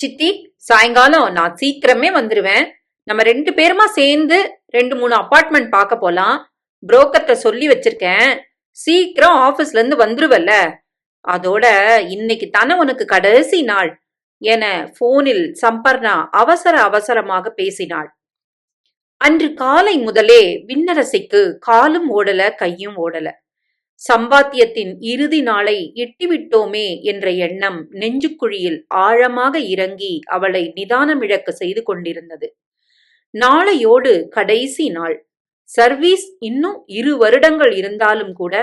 சித்தி சாயங்காலம் நான் சீக்கிரமே வந்துருவேன். நம்ம ரெண்டு பேருமா சேர்ந்து ரெண்டு மூணு அப்பார்ட்மெண்ட் பார்க்க போலாம். புரோக்கர்ட்ட சொல்லி வச்சிருக்கேன். சீக்கிரம் ஆபீஸ்ல இருந்து வந்துருவல்ல. அதோட இன்னைக்கு தானே உனக்கு கடைசி நாள். என போனில் சம்பர்ணா அவசர அவசரமாக பேசினாள். அன்று காலை முதலே விண்ணரசிக்கு காலும் ஓடல கையும் ஓடல. சம்பாத்தியத்தின் இறுதி நாளை எட்டிவிட்டோமே என்ற எண்ணம் நெஞ்சுக்குழியில் ஆழமாக இறங்கி அவளை நிதானமிழக்க செய்து கொண்டிருந்தது. நாளையோடு கடைசி நாள். சர்வீஸ் இன்னும் இரு வருடங்கள் இருந்தாலும் கூட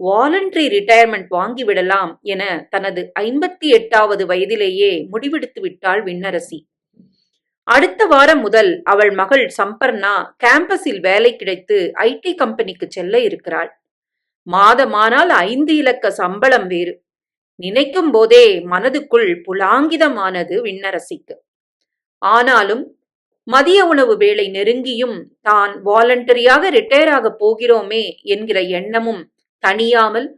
வாலண்டரி ரிட்டையர்மெண்ட் வாங்கிவிடலாம் என தனது ஐம்பத்தி எட்டாவது வயதிலேயே முடிவெடுத்து விட்டாள் விண்ணரசி. அடுத்த வாரம் முதல் அவள் மகள் சம்பர்ணா கேம்பஸில் வேலை கிடைத்து ஐடி கம்பெனிக்கு செல்ல இருக்கிறாள். மாதமானால் ஐந்து இலக்க சம்பளம் வேறு. நினைக்கும் போதே மனதுக்குள் புலாங்கிதமானது விண்ணரசிக்கு. ஆனாலும் மதிய உணவு வேலை நெருங்கியும் தான் வாலண்டரியாக ரிட்டையர் ஆக போகிறோமே என்கிற எண்ணமும் தணியாமல்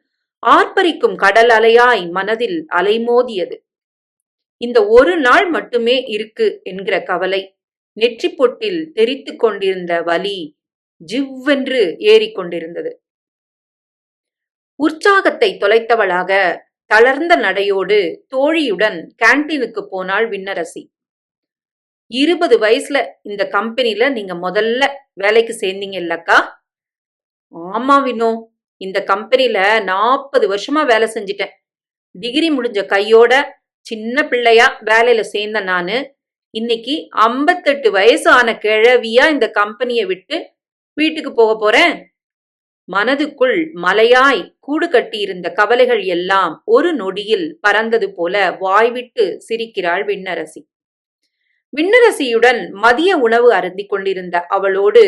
ஆர்ப்பரிக்கும் கடல் அலையாய் மனதில் அலைமோதியது. இந்த ஒரு நாள் மட்டுமே இருக்கு என்கிற கவலை நெற்றி பொட்டில் தெரித்து கொண்டிருந்த வலி ஜிவ்வென்று ஏறிக்கொண்டிருந்தது உற்சாகத்தை தொலைத்தவளாக தளர்ந்த நடையோடு தோழியுடன் கேன்டீனுக்கு போனாள் விண்ணரசி. இருபது வயசுல இந்த கம்பெனில நீங்க முதல்ல வேலைக்கு சேர்ந்தீங்க இல்லக்கா? ஆமா வினோ இந்த கம்பெனில நாற்பது வருஷமா வேலை செஞ்சிட்டேன். டிகிரி முடிஞ்ச கையோட சின்ன பிள்ளையா வேலையில சேர்ந்த நானு இன்னைக்கு ஐம்பத்தெட்டு வயசு ஆன கிழவியா இந்த கம்பெனியை விட்டு வீட்டுக்கு போக போறேன். மனதுக்குள் மலையாய் கூடு கட்டியிருந்த கவலைகள் எல்லாம் ஒரு நொடியில் பறந்தது போல வாய்விட்டு சிரிக்கிறாள் விண்ணரசி. விண்ணரசியுடன் மதிய உணவு அருந்திக் கொண்டிருந்த அவளோடு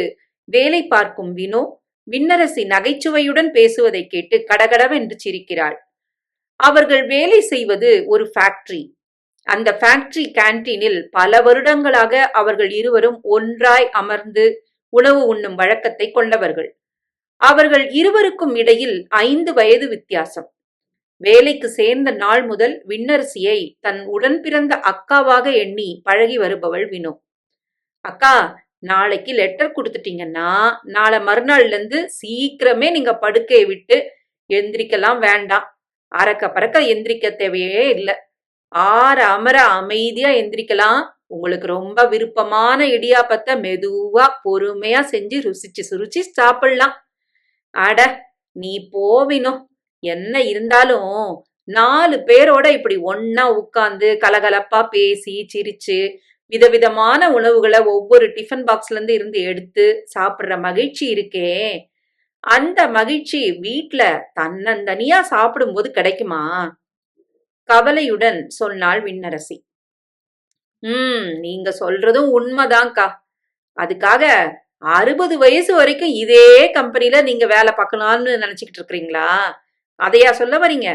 வேலை பார்க்கும் வினோ விண்ணரசி நகைச்சுவையுடன் பேசுவதை கேட்டு கடகடவென்று சிரிக்கிறாள். அவர்கள் வேலை செய்வது ஒரு ஃபேக்டரி அந்த ஃபேக்டரி கேன்டீனில் பல வருடங்களாக அவர்கள் இருவரும் ஒன்றாய் அமர்ந்து உணவு உண்ணும் வழக்கத்தை கொண்டவர்கள். அவர்கள் இருவருக்கும் இடையில் ஐந்து வயது வித்தியாசம். வேலைக்கு சேர்ந்த நாள் முதல் விண்ணரசியை தன் உடன் பிறந்த அக்காவாக எண்ணி பழகி வருபவள் வினோ. அக்கா நாளைக்கு லெட்டர் கொடுத்துட்டீங்கன்னா நாளை மறுநாள்ல இருந்து சீக்கிரமே நீங்க படுக்கையை விட்டு எந்திரிக்கலாம் வேண்டாம். அறக்க பறக்க எந்திரிக்க தேவையே இல்லை. ஆற அமர அமைதியா எந்திரிக்கலாம். உங்களுக்கு ரொம்ப விருப்பமான இடியாப்பத்தை மெதுவா பொறுமையா செஞ்சு ருசிச்சு சுருச்சி சாப்பிடலாம். அட நீ போவினோ. என்ன இருந்தாலும் நாலு பேரோட இப்படி ஒன்னா உட்கார்ந்து கலகலப்பா பேசி சிரிச்சு விதவிதமான உணவுகளை ஒவ்வொரு டிஃபன் பாக்ஸ்ல இருந்து இருந்து எடுத்து சாப்பிடுற மகிழ்ச்சி இருக்கே. அந்த மகிழ்ச்சி வீட்ல தன்னந்தனியா சாப்பிடும்போது கிடைக்குமா? கவலையுடன் சொன்னாள் விண்ணரசி. ம் நீங்க சொல்றதும் உண்மைதான்க்கா. அதுக்காக அறுபது வயசு வரைக்கும் இதே கம்பெனில நீங்க வேலை பார்க்கலாம்னு நினைச்சுக்கிட்டு இருக்கிறீங்களா? அதையா சொல்ல வரீங்க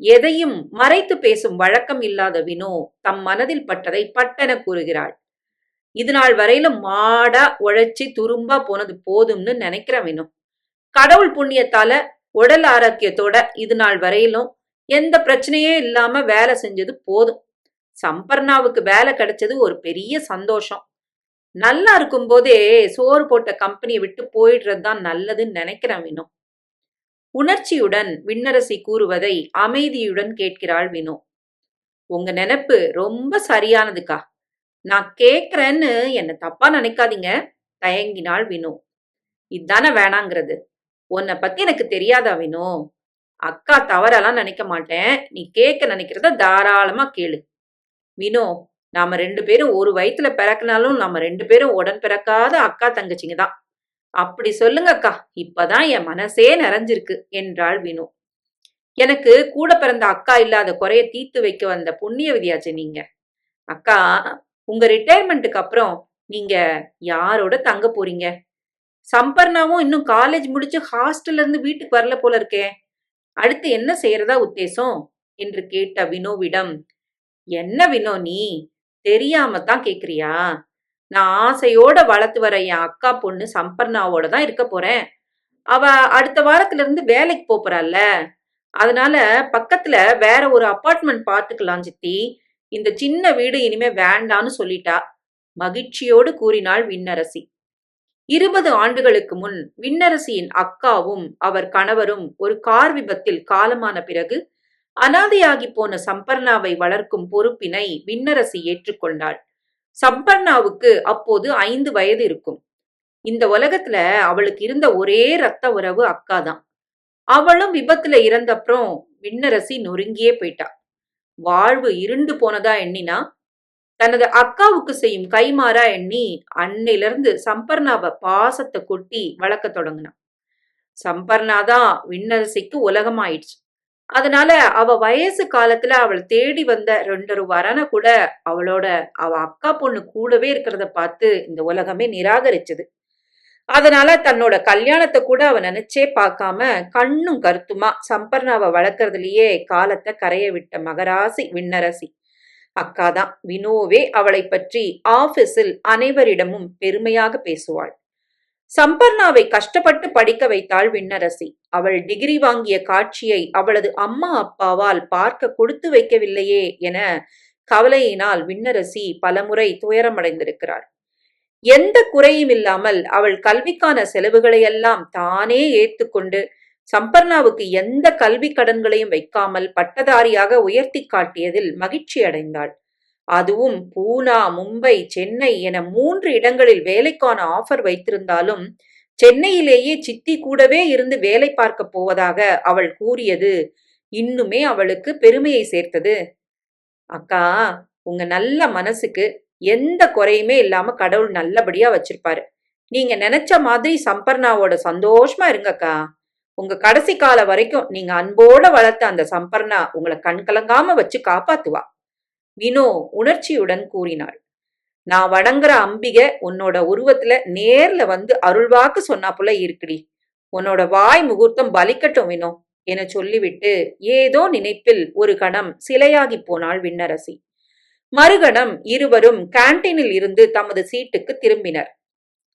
எதையும் மறைத்து பேசும் வழக்கம் இல்லாத வினோ தம் மனதில் பட்டதை பட்டென கூறுகிறாள். இது நாள் வரையிலும் மாடா உழைச்சி துரும்பா போனது போதும்னு நினைக்கிற வினோ. கடவுள் புண்ணியத்தால உடல் ஆரோக்கியத்தோட இது நாள் வரையிலும் எந்த பிரச்சனையே இல்லாம வேலை செஞ்சது போதும். சம்பர்ணாவுக்கு வேலை கிடைச்சது ஒரு பெரிய சந்தோஷம். நல்லா இருக்கும் போதே சோறு போட்ட கம்பெனியை விட்டு போயிடுறது தான் நல்லதுன்னு நினைக்கிறேன் வினோ. உணர்ச்சியுடன் விண்ணரசி கூறுவதை அமைதியுடன் கேட்கிறாள் வினோ. உங்க நினைப்பு ரொம்ப சரியானதுக்கா. நான் கேக்குறேன்னு என்ன தப்பா நினைக்காதீங்க தயங்கினாள் வினோ. இதானே வேணாங்கிறது. உன்னை பத்தி எனக்கு தெரியாதா வினோ? அக்கா தவறெல்லாம் நினைக்க மாட்டேன். நீ கேட்க நினைக்கிறத தாராளமா கேளு. வினோ நாம ரெண்டு பேரும் ஒரு வயிற்றுல பிறக்கினாலும் நம்ம ரெண்டு பேரும் உடன் பிறக்காத அக்கா தங்கச்சிங்க தான். அப்படி சொல்லுங்க அக்கா இப்பதான் என் மனசே நிறைஞ்சிருக்கு என்றாள் வினு. எனக்கு கூட பிறந்த அக்கா இல்லாத குறைய தீர்த்து வைக்க வந்த புண்ணிய விதியாச்சு நீங்க. அக்கா உங்க ரிட்டையர்மெண்ட்டுக்கு அப்புறம் நீங்க யாரோட தங்க போறீங்க? சம்பர்ணாவும் இன்னும் காலேஜ் முடிச்சு ஹாஸ்டல்ல இருந்து வீட்டுக்கு வரல போல இருக்கே. அடுத்து என்ன செய்யறதா உத்தேசம்? என்று கேட்ட வினோவிடம் என்ன வினோ நீ? தெரியாம தான் கேக்குறியா? நான் ஆசையோட வளர்த்து வர என் அக்கா பொண்ணு சம்பர்ணாவோட தான் இருக்க போறேன். அவ அடுத்த வாரத்துல இருந்து வேலைக்கு போறாள்ல. அதனால பக்கத்துல வேற ஒரு அப்பார்ட்மெண்ட் பாத்துக்கலாம் சித்தி. இந்த சின்ன வீடு இனிமே வேண்டான்னு சொல்லிட்டா. மகிழ்ச்சியோடு கூறினாள் விண்ணரசி. இருபது ஆண்டுகளுக்கு முன் விண்ணரசியின் அக்காவும் அவர் கணவரும் ஒரு கார் விபத்தில் காலமான பிறகு அனாதையாகி போன சம்பர்ணாவை வளர்க்கும் பொறுப்பினை விண்ணரசி ஏற்றுக்கொண்டாள். சம்பர்ணாவுக்கு அப்போது ஐந்து வயது இருக்கும். இந்த உலகத்துல அவளுக்கு இருந்த ஒரே ரத்த உறவு அக்கா தான் அவளும் விபத்துல இறந்தப்புறம் விண்ணரசி நொறுங்கியே போயிட்டா. வாழ்வு இருண்டு போனதா எண்ணினா தனது அக்காவுக்கு செய்யும் கைமாறா எண்ணி அன்னையிலிருந்து சம்பர்ணாவை பாசத்தை கொட்டி வளர்க்க தொடங்கினான். சம்பர்ணா தான் விண்ணரசிக்கு உலகமாயிடுச்சு. அதனால அவ வயசு காலத்துல அவள் தேடி வந்த ரெண்டொரு வரனை கூட அவளோட அவ அக்கா பொண்ணு கூடவே இருக்கிறத பார்த்து இந்த உலகமே நிராகரிச்சது. அதனால தன்னோட கல்யாணத்தை கூட அவ நினைச்சே பார்க்காம கண்ணும் கருத்துமா சம்பர்ணாவை வளர்க்கறதுலயே காலத்தை கரைய விட்ட மகராசி விண்ணரசி. அக்காதான். வினோவே அவளை பற்றி ஆபீஸில் அனைவரிடமும் பெருமையாக பேசுவாள். சம்பர்ணாவை கஷ்டப்பட்டு படிக்க வைத்தாள் விண்ணரசி. அவள் டிகிரி வாங்கிய காட்சியை அவளது அம்மா அப்பாவால் பார்க்க கொடுத்து வைக்கவில்லையே என கவலையினால் விண்ணரசி பலமுறை துயரமடைந்திருக்கிறாள். எந்த குறையும் இல்லாமல் அவள் கல்விக்கான செலவுகளை எல்லாம் தானே ஏத்துக்கொண்டு சம்பர்ணாவுக்கு எந்த கல்வி கடன்களையும் வைக்காமல் பட்டதாரியாக உயர்த்தி காட்டியதில் மகிழ்ச்சி அடைந்தாள் அதுவும் பூனா மும்பை சென்னை என மூன்று இடங்களில் வேலைக்கான ஆஃபர் வைத்திருந்தாலும் சென்னையிலேயே சித்தி கூடவே இருந்து வேலை பார்க்க போவதாக அவள் கூறியது. இன்னுமே அவளுக்கு பெருமையை சேர்த்தது. அக்கா உங்க நல்ல மனசுக்கு எந்த குறையுமே இல்லாம கடவுள் நல்லபடியா வச்சிருப்பாரு. நீங்க நினைச்ச மாதிரி சம்பர்ணாவோட சந்தோஷமா இருங்கக்கா. உங்க கடைசி காலம் வரைக்கும் நீங்க அன்போட வளர்த்த அந்த சம்பர்ணா உங்களை கண்கலங்காம வச்சு காப்பாத்துவா. வினோ உணர்ச்சியுடன் கூறினாள். நான் வணங்குற அம்பிகை உன்னோட உருவத்துல நேர்ல வந்து அருள்வாக்கு சொன்னாப்புல இருக்குடி. உன்னோட வாய் முகூர்த்தம் பலிக்கட்டும் வினோ என சொல்லிவிட்டு ஏதோ நினைப்பில் ஒரு கணம் சிலையாகி போனாள் விண்ணரசி. மறுகணம் இருவரும் கேன்டீனில் இருந்து தமது சீட்டுக்கு திரும்பினர்.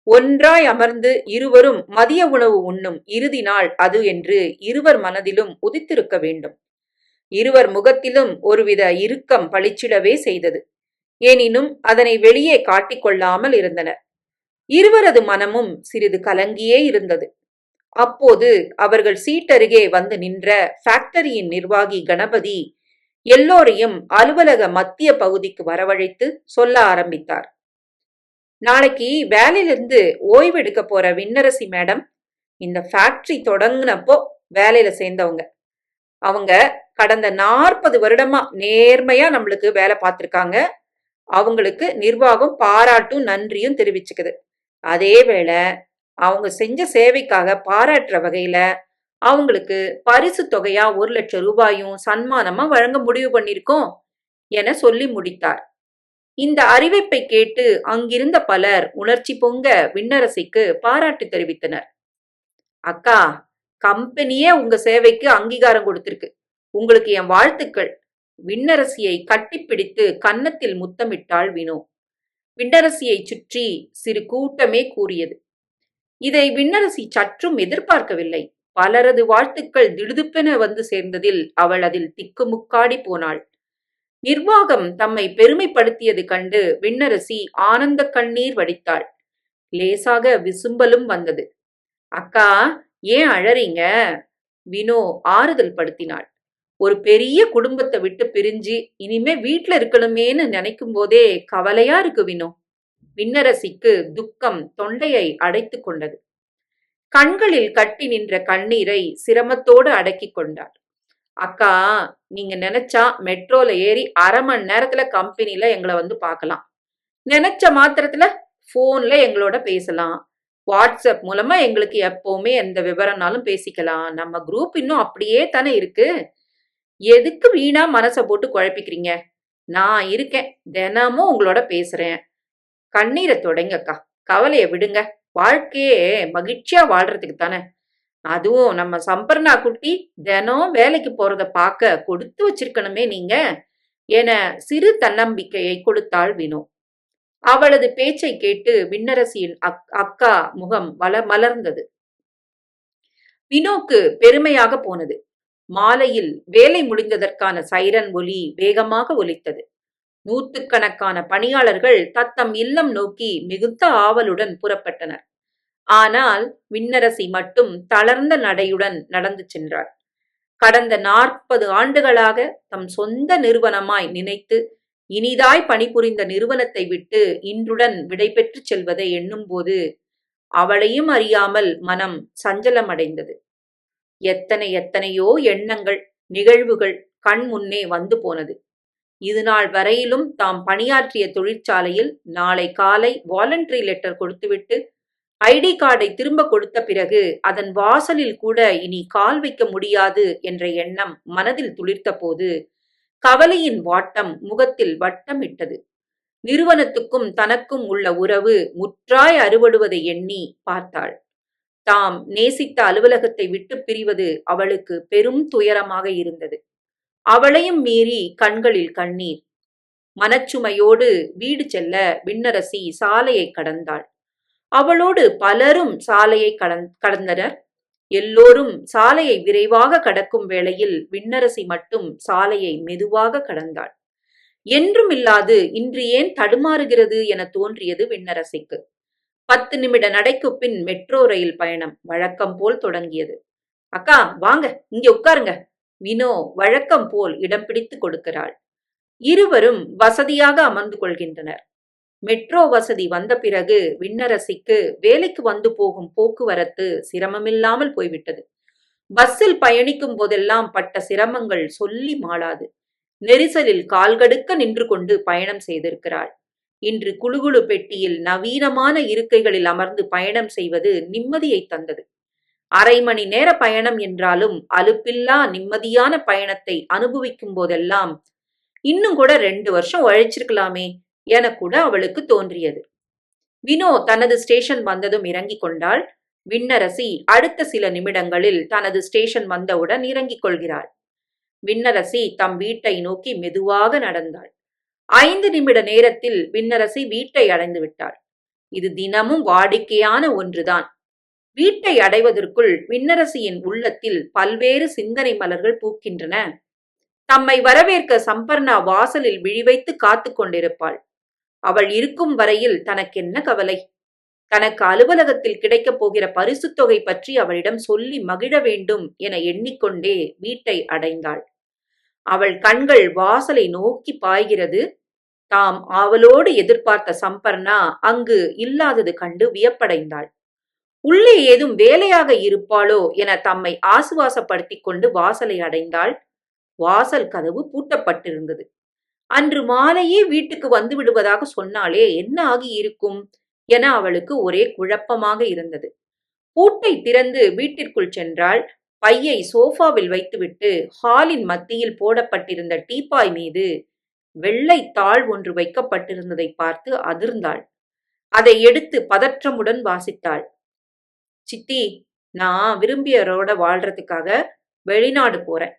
ஒன்றாய் அமர்ந்து இருவரும் மதிய உணவு உண்ணும் இறுதி நாள் அது என்று இருவர் மனதிலும் உதித்திருக்க வேண்டும். இருவர் முகத்திலும் ஒருவித இறுக்கம் பளிச்சிடவே செய்தது. எனினும் அதனை வெளியே காட்டிக்கொள்ளாமல் இருந்தனர். இருவரது மனமும் சிறிது கலங்கியே இருந்தது. அப்போது அவர்கள் சீட்டருகே வந்து நின்ற ஃபேக்டரியின் நிர்வாகி கணபதி எல்லோரையும் அலுவலக மத்திய பகுதிக்கு வரவழைத்து சொல்ல ஆரம்பித்தார். நாளைக்கு வேலையிலிருந்து ஓய்வு எடுக்க போற விண்ணரசி மேடம் இந்த ஃபேக்டரி தொடங்கினப்போ வேலையில சேர்ந்தவங்க. அவங்க கடந்த நாற்பது வருடமா நேர்மையா நம்மளுக்கு வேலை பார்த்துருக்காங்க. அவங்களுக்கு நிர்வாகம் பாராட்டும் நன்றியும் தெரிவிச்சுக்குது. அதே வேளை அவங்க செஞ்ச சேவைக்காக பாராட்டுற வகையில அவங்களுக்கு பரிசு தொகையா ஒரு லட்சம் ரூபாயும் சன்மானமா வழங்க முடிவு பண்ணிருக்கோம் என சொல்லி முடித்தார். இந்த அறிவிப்பை கேட்டு அங்கிருந்த பலர் உணர்ச்சி பொங்க விண்ணரசிக்கு பாராட்டு தெரிவித்தனர். அக்கா கம்பெனியே உங்க சேவைக்கு அங்கீகாரம் கொடுத்திருக்கு. உங்களுக்கு என் வாழ்த்துக்கள். விண்ணரசியை கட்டிப்பிடித்து கன்னத்தில் முத்தமிட்டாள் வினோ. விண்ணரசியை சுற்றி சிறு கூட்டமே கூறியது. இதை விண்ணரசி சற்றும் எதிர்பார்க்கவில்லை. பலரது வாழ்த்துக்கள் திடுதுப்பென வந்து சேர்ந்ததில் அவள் அதில் திக்குமுக்காடி போனாள். நிர்வாகம் தம்மை பெருமைப்படுத்தியது கண்டு விண்ணரசி ஆனந்த கண்ணீர் வடித்தாள். லேசாக விசும்பலும் வந்தது. அக்கா ஏன் அழறீங்க? வினோ ஆறுதல் படுத்தினாள். ஒரு பெரிய குடும்பத்தை விட்டு பிரிஞ்சு இனிமே வீட்ல இருக்கணுமேன்னு நினைக்கும் போதே கவலையா இருக்கு வினோ. விண்ணரசிக்கு துக்கம் தொண்டையை அடைத்து கொண்டது. கண்களில் கட்டி நின்ற கண்ணீரை சிரமத்தோடு அடக்கி கொண்டாள். அக்கா நீங்க நினைச்சா மெட்ரோல ஏறி அரை மணி நேரத்துல கம்பெனில எங்களை வந்து பார்க்கலாம். நினைச்ச மாத்திரத்துல போன்ல எங்களோட பேசலாம். வாட்ஸ்அப் மூலமா எங்களுக்கு எப்பவுமே எந்த விவரம்னாலும் பேசிக்கலாம். நம்ம குரூப் இன்னும் அப்படியே தானே இருக்கு. எதுக்கு வீணா மனசை போட்டு குழப்பிக்கிறீங்க? நான் இருக்கேன். தினமும் உங்களோட பேசுறேன். கண்ணீரை தொடங்கக்கா. கவலைய விடுங்க. வாழ்க்கையே மகிழ்ச்சியா வாழ்றதுக்கு தானே. அதுவும் நம்ம சம்பர்ணா குட்டி தினம் வேலைக்கு போறத பார்க்க கொடுத்து வச்சிருக்கணுமே நீங்க. என சிறு தன்னம்பிக்கையை கொடுத்தாள் வினோ. அவளது பேச்சை கேட்டு விண்ணரசியின் அக் அக்கா முகம் வள மலர்ந்தது. வினோக்கு பெருமையாக போனது. மாலையில் வேலை முடிந்ததற்கான சைரன் ஒலி வேகமாக ஒலித்தது. நூற்றுக்கணக்கான பணியாளர்கள் தத்தம் இல்லம் நோக்கி மிகுந்த ஆவலுடன் புறப்பட்டனர். ஆனால் விண்ணரசி மட்டும் தளர்ந்த நடையுடன் நடந்து சென்றார் கடந்த நாற்பது ஆண்டுகளாக தம் சொந்த நிறுவனமாய் நினைத்து இனிதாய் பணிபுரிந்த நிறுவனத்தை விட்டு இன்றுடன் விடைபெற்று செல்வதை எண்ணும்போது அவளையும் அறியாமல் மனம் சஞ்சலமடைந்தது. எத்தனை எத்தனையோ எண்ணங்கள் நிகழ்வுகள் கண் முன்னே வந்து போனது. இதுநாள் வரையிலும் தாம் பணியாற்றிய தொழிற்சாலையில் நாளை காலை வாலண்டரி லெட்டர் கொடுத்துவிட்டு ஐடி கார்டை திரும்ப கொடுத்த பிறகு அதன் வாசலில் கூட இனி கால் வைக்க முடியாது என்ற எண்ணம் மனதில் துளிர்த்த போது கவலையின் வாட்டம் முகத்தில் வட்டமிட்டது. நிறுவனத்துக்கும் தனக்கும் உள்ள உறவு முற்றாய் அறுவடுவதை எண்ணி பார்த்தாள். தாம் நேசித்த அலுவலகத்தை விட்டு பிரிவது அவளுக்கு பெரும் துயரமாக இருந்தது. அவளையும் மீறி கண்களில் கண்ணீர். மனச்சுமையோடு வீடு செல்ல விண்ணரசி சாலையை கடந்தாள். அவளோடு பலரும் சாலையை கடந்தனர். எல்லோரும் சாலையை விரைவாக கடக்கும் வேளையில் விண்ணரசி மட்டும் சாலையை மெதுவாக கடந்தாள். என்றும் இல்லாது இன்று ஏன் தடுமாறுகிறது என தோன்றியது விண்ணரசிக்கு. பத்து நிமிட நடைக்கு பின் மெட்ரோ ரயில் பயணம் வழக்கம் போல் தொடங்கியது. அக்கா வாங்க இங்க உட்காருங்க. வினோ வழக்கம் போல் இடம் பிடித்து கொடுக்கிறாள். இருவரும் வசதியாக அமர்ந்து கொள்கின்றனர். மெட்ரோ வசதி வந்த பிறகு விண்ணரசிக்கு வேலைக்கு வந்து போகும் போக்குவரத்து சிரமமில்லாமல் போய்விட்டது. பஸ்ஸில் பயணிக்கும் போதெல்லாம் பட்ட சிரமங்கள் சொல்லி மாளாது. நெரிசலில் கால்கடுக்க நின்று கொண்டு பயணம் செய்திருக்கிறாள். இன்று குழுகுழு பெட்டியில் நவீனமான இருக்கைகளில் அமர்ந்து பயணம் செய்வது நிம்மதியை தந்தது. அரை மணி நேர பயணம் என்றாலும் அலுப்பில்லா நிம்மதியான பயணத்தை அனுபவிக்கும் போதெல்லாம் இன்னும் கூட ரெண்டு வருஷம் உழைச்சிருக்கலாமே என கூட அவளுக்கு தோன்றியது. வினோ தனது ஸ்டேஷன் வந்ததும் இறங்கிக் கொண்டாள். விண்ணரசி அடுத்த சில நிமிடங்களில் தனது ஸ்டேஷன் வந்தவுடன் இறங்கிக் கொள்கிறாள். விண்ணரசி தம் வீட்டை நோக்கி மெதுவாக நடந்தாள். ஐந்து நிமிட நேரத்தில் விண்ணரசி வீட்டை அடைந்து விட்டாள். இது தினமும் வாடிக்கையான ஒன்றுதான். வீட்டை அடைவதற்குள் விண்ணரசியின் உள்ளத்தில் பல்வேறு சிந்தனை மலர்கள் பூக்கின்றன. தம்மை வரவேற்க சம்பர்ணா வாசலில் விழிவைத்து காத்து கொண்டிருப்பாள். அவள் இருக்கும் வரையில் தனக்கென்ன கவலை? தனக்கு அலுவலகத்தில் கிடைக்கப் போகிற பரிசுத் தொகை பற்றி அவளிடம் சொல்லி மகிழ வேண்டும் என எண்ணிக்கொண்டே வீட்டை அடைந்தாள். அவள் கண்கள் வாசலை நோக்கி பாய்கிறது. தாம் ஆவலோடு எதிர்பார்த்த சம்பர்ணா அங்கு இல்லாதது கண்டு வியப்படைந்தாள். உள்ளே ஏதும் வேலையாக இருப்பாளோ என தம்மை ஆசுவாசப்படுத்திக் கொண்டு வாசலை அடைந்தாள். வாசல் கதவு பூட்டப்பட்டிருந்தது. அன்று மாலையே வீட்டுக்கு வந்து விடுவதாக சொன்னாலே என்ன ஆகி இருக்கும் என அவளுக்கு ஒரே குழப்பமாக இருந்தது. பூட்டை திறந்து வீட்டிற்குள் சென்றால் பையை சோஃபாவில் வைத்துவிட்டு ஹாலின் மத்தியில் போடப்பட்டிருந்த டீப்பாய் மீது வெள்ளை தாள் ஒன்று வைக்கப்பட்டிருந்ததை பார்த்து அதிர்ந்தாள். அதை எடுத்து பதற்றமுடன் வாசித்தாள். சித்தி நான் விரும்பியரோட வாழ்றதுக்காக வெளிநாடு போறேன்.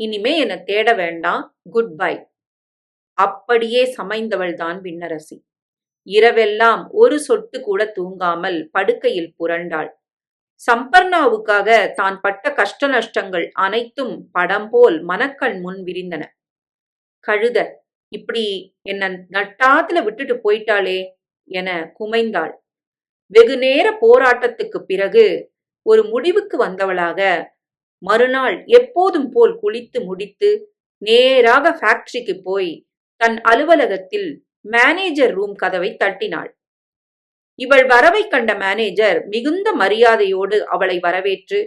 இனிமே என்னை தேட வேண்டாம். Good bye. அப்படியே சமைந்தவள்தான் விண்ணரசி. இரவெல்லாம் ஒரு சொட்டு கூட தூங்காமல் படுக்கையில் புரண்டாள். சம்பர்ணாவுக்காக தான் பட்ட கஷ்ட நஷ்டங்கள் அனைத்தும் படம் போல் மனக்கண் முன் விரிந்தன. கழுத இப்படி என்ன நட்டாத்துல விட்டுட்டு போயிட்டாளே என குமைந்தாள். வெகு நேர போராட்டத்துக்கு பிறகு ஒரு முடிவுக்கு வந்தவளாக மறுநாள் எப்போதும் போல் குளித்து முடித்து நேராக ஃபேக்டரிக்கு போய் தன் அலுவலகத்தில் மேனேஜர் ரூம் கதவை தட்டினாள். இவள் வரவை கண்ட மேனேஜர் மிகுந்த மரியாதையோடு அவளை வரவேற்று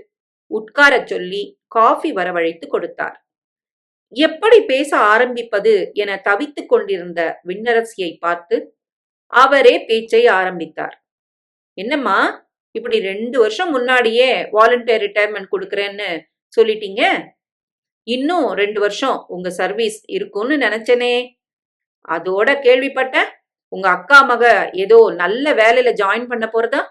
உட்காரச் சொல்லி காஃபி வரவழைத்து கொடுத்தார். எப்படி பேச ஆரம்பிப்பது என தவித்துக் கொண்டிருந்த விண்ணரசியை பார்த்து அவரே பேச்சை ஆரம்பித்தார். என்னம்மா இப்படி ரெண்டு வருஷம் முன்னாடியே வாலண்டியர் ரிட்டையர்மெண்ட் கொடுக்குறேன்னு சொல்லிட்டீங்க. இன்னும் ரெண்டு வருஷம் உங்க சர்வீஸ் இருக்கும்னு நினைச்சனே. அதோட கேள்விப்பட்டேன். உங்க அக்கா மக ஏதோ நல்ல வேலையில ஜாயின் பண்ண போறதா?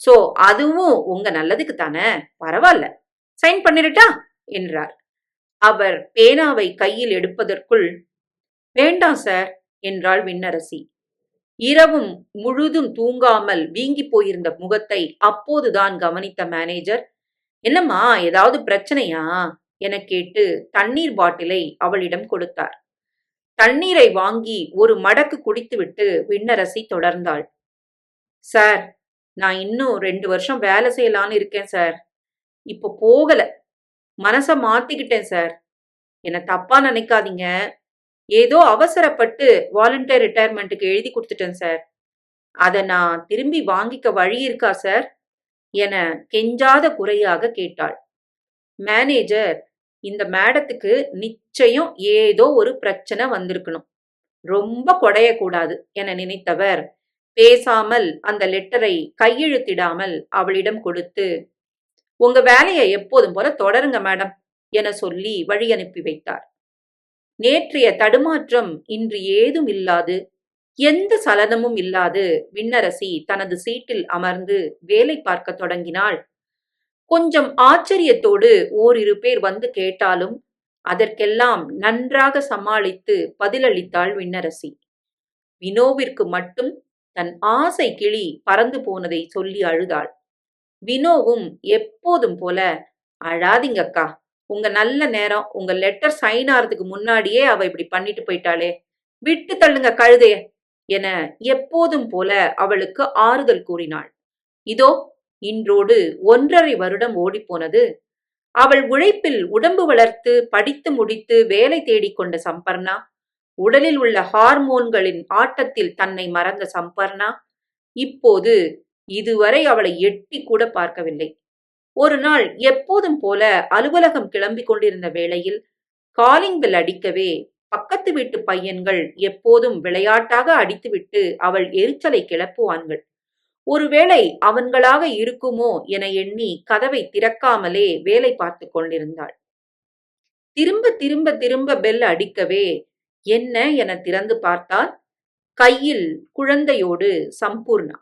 சோ அதுவும் உங்க நல்லதுக்கு தானே? பரவாயில்ல. சைன் பண்ணிருட்டா என்றார். அவர் பேனாவை கையில் எடுப்பதற்குள் வேண்டாம் சார் என்றாள் விண்ணரசி. இரவும் முழுதும் தூங்காமல் வீங்கி போயிருந்த முகத்தை அப்போதுதான் கவனித்த மேனேஜர் என்னம்மா ஏதாவது பிரச்சனையா? என கேட்டு தண்ணீர் பாட்டிலை அவளிடம் கொடுத்தார். தண்ணீரை வாங்கி ஒரு மடக்கு குடித்துவிட்டு விண்ணரசி தொடர்ந்தாள். சார் நான் இன்னும் ரெண்டு வருஷம் வேலை செய்யலான்னு இருக்கேன் சார். இப்போ போகல. மனச மாத்திக்கிட்டேன் சார். என்ன தப்பா நினைக்காதீங்க. ஏதோ அவசரப்பட்டு வாலண்டியர் ரிட்டையர்மெண்ட்டுக்கு எழுதி கொடுத்துட்டேன் சார். அதை நான் திரும்பி வாங்கிக்க வழி இருக்கா சார்? என கெஞ்சாத குறையாக கேட்டாள். மேனேஜர் இந்த மேடத்துக்கு நிச்சயம் ஏதோ ஒரு பிரச்சனை வந்திருக்கணும். ரொம்ப கொடையக்கூடாது என நினைத்தவர் பேசாமல் அந்த லெட்டரை கையெழுத்திடாமல் அவளிடம் கொடுத்து உங்க வேலையை எப்போதும் போல தொடருங்க மேடம் என சொல்லி வழி அனுப்பி வைத்தார். நேற்றைய தடுமாற்றம் இன்று ஏதும் இல்லாது எந்த சலனமும் இல்லாது விண்ணரசி தனது சீட்டில் அமர்ந்து வேலை பார்க்க தொடங்கினாள் கொஞ்சம் ஆச்சரியத்தோடு ஓரிரு பேர் வந்து கேட்டாலும் அதற்கெல்லாம் நன்றாக சமாளித்து பதிலளித்தாள் விண்ணரசி. வினோவிற்கு மட்டும் தன் ஆசை கிளி பறந்து போனதை சொல்லி அழுதாள். வினோவும் எப்போதும் போல அழாதீங்கக்கா உங்க நல்ல நேரம் உங்க லெட்டர் சைன் ஆறதுக்கு முன்னாடியே அவ இப்படி பண்ணிட்டு போயிட்டாளே விட்டு தள்ளுங்க கழுதைய என எப்போதும் போல அவளுக்கு ஆறுதல் கூறினாள். இதோ இன்றோடு ஒன்றரை வருடம் ஓடிப்போனது. அவள் உழைப்பில் உடம்பு வளர்த்து படித்து முடித்து வேலை தேடிக்கொண்ட சம்பர்ணா உடலில் உள்ள ஹார்மோன்களின் ஆட்டத்தில் தன்னை மறந்த சம்பர்ணா இப்போது இதுவரை அவளை எட்டி கூட பார்க்கவில்லை. ஒரு நாள் எப்போதும் போல அலுவலகம் கிளம்பிக் கொண்டிருந்த வேளையில் காலிங் பெல் அடிக்கவே பக்கத்து வீட்டு பையன்கள் எப்போதும் விளையாட்டாக அடித்துவிட்டு அவள் எரிச்சலை கிளப்புவான்கள். ஒருவேளை அவன்களாக இருக்குமோ என எண்ணி கதவை திறக்காமலே வேலை பார்த்து கொண்டிருந்தாள். திரும்ப திரும்ப திரும்ப பெல் அடிக்கவே என்ன என திறந்து பார்த்தால் கையில் குழந்தையோடு சம்பூர்ணா.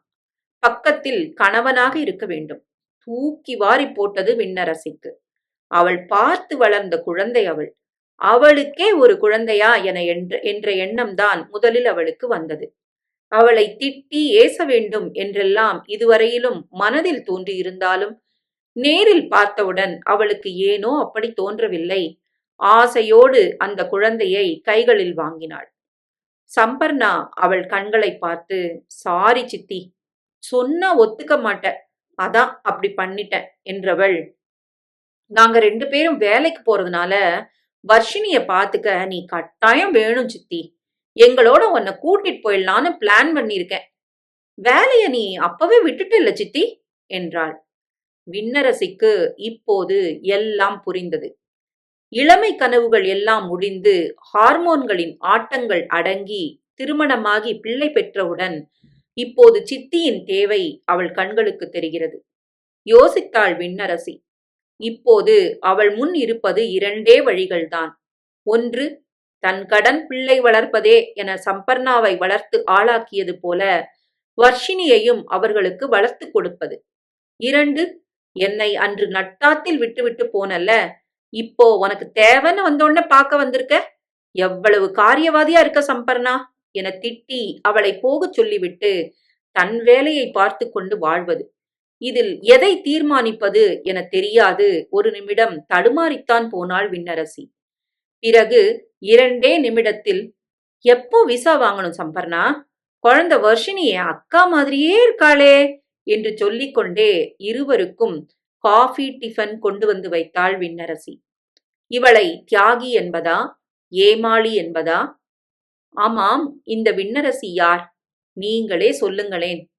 பக்கத்தில் கணவனாக இருக்க வேண்டும். தூக்கி வாரி போட்டது விண்ணரசிக்கு. அவள் பார்த்து வளர்ந்த குழந்தை அவள். அவளுக்கே ஒரு குழந்தையா என என்ற என்ற எண்ணம்தான் முதலில் அவளுக்கு வந்தது. அவளை திட்டி ஏச வேண்டும் என்றெல்லாம் இதுவரையிலும் மனதில் தோன்றியிருந்தாலும் நேரில் பார்த்தவுடன் அவளுக்கு ஏனோ அப்படி தோன்றவில்லை. ஆசையோடு அந்த குழந்தையை கைகளில் வாங்கினாள். சம்பர்ணா அவள் கண்களை பார்த்து சாரி சித்தி சொன்னா ஒத்துக்க மாட்ட அதான் அப்படி பண்ணிட்டேன் என்றவள் நாங்க ரெண்டு பேரும் வேலைக்கு போறதுனால வர்ஷினிய பாத்துக்க நீ கட்டாயம் வேணும் சித்தி. எங்களோட உன்னை கூட்டிட்டு போயிடலான்னு பிளான் பண்ணியிருக்கேன். வேலைய நீ அப்பவே விட்டுட்டு இல்ல சித்தி? என்றாள். விண்ணரசிக்கு இப்போது எல்லாம் புரிந்தது. இளமை கனவுகள் எல்லாம் முடிந்து ஹார்மோன்களின் ஆட்டங்கள் அடங்கி திருமணமாகி பிள்ளை பெற்றவுடன் இப்போது சித்தியின் தேவை அவள் கண்களுக்கு தெரிகிறது. யோசித்தாள் விண்ணரசி. இப்போது அவள் முன் இருப்பது இரண்டே வழிகள்தான். ஒன்று தன் கடன் பிள்ளை வளர்ப்பதே என சம்பர்ணாவை வளர்த்து ஆளாக்கியது போல வர்ஷினியையும் அவர்களுக்கு வளர்த்து கொடுப்பது. இரண்டு என்னை அன்று நட்டாத்தில் விட்டுவிட்டு போனல்ல இப்போ உனக்கு தேவைன்னு வந்தோடனே பார்க்க வந்திருக்க? எவ்வளவு காரியவாதியா இருக்க சம்பர்ணா? என திட்டி அவளை போகச் சொல்லிவிட்டு தன் வேலையை பார்த்து கொண்டு வாழ்வது. இதில் எதை தீர்மானிப்பது என தெரியாது. ஒரு நிமிடம் தடுமாறித்தான் போனாள் விண்ணரசி. பிறகு இரண்டே நிமிடத்தில் எப்போ விசா வாங்கணும் சம்பர்ணா? குழந்தை வர்ஷினி என் அக்கா மாதிரியே இருக்காளே என்று சொல்லிக்கொண்டே இருவருக்கும் காஃபி டிஃபன் கொண்டு வந்து வைத்தாள் விண்ணரசி. இவளை தியாகி என்பதா? ஏமாளி என்பதா? ஆமாம் இந்த விண்ணரசி யார்? நீங்களே சொல்லுங்களேன்.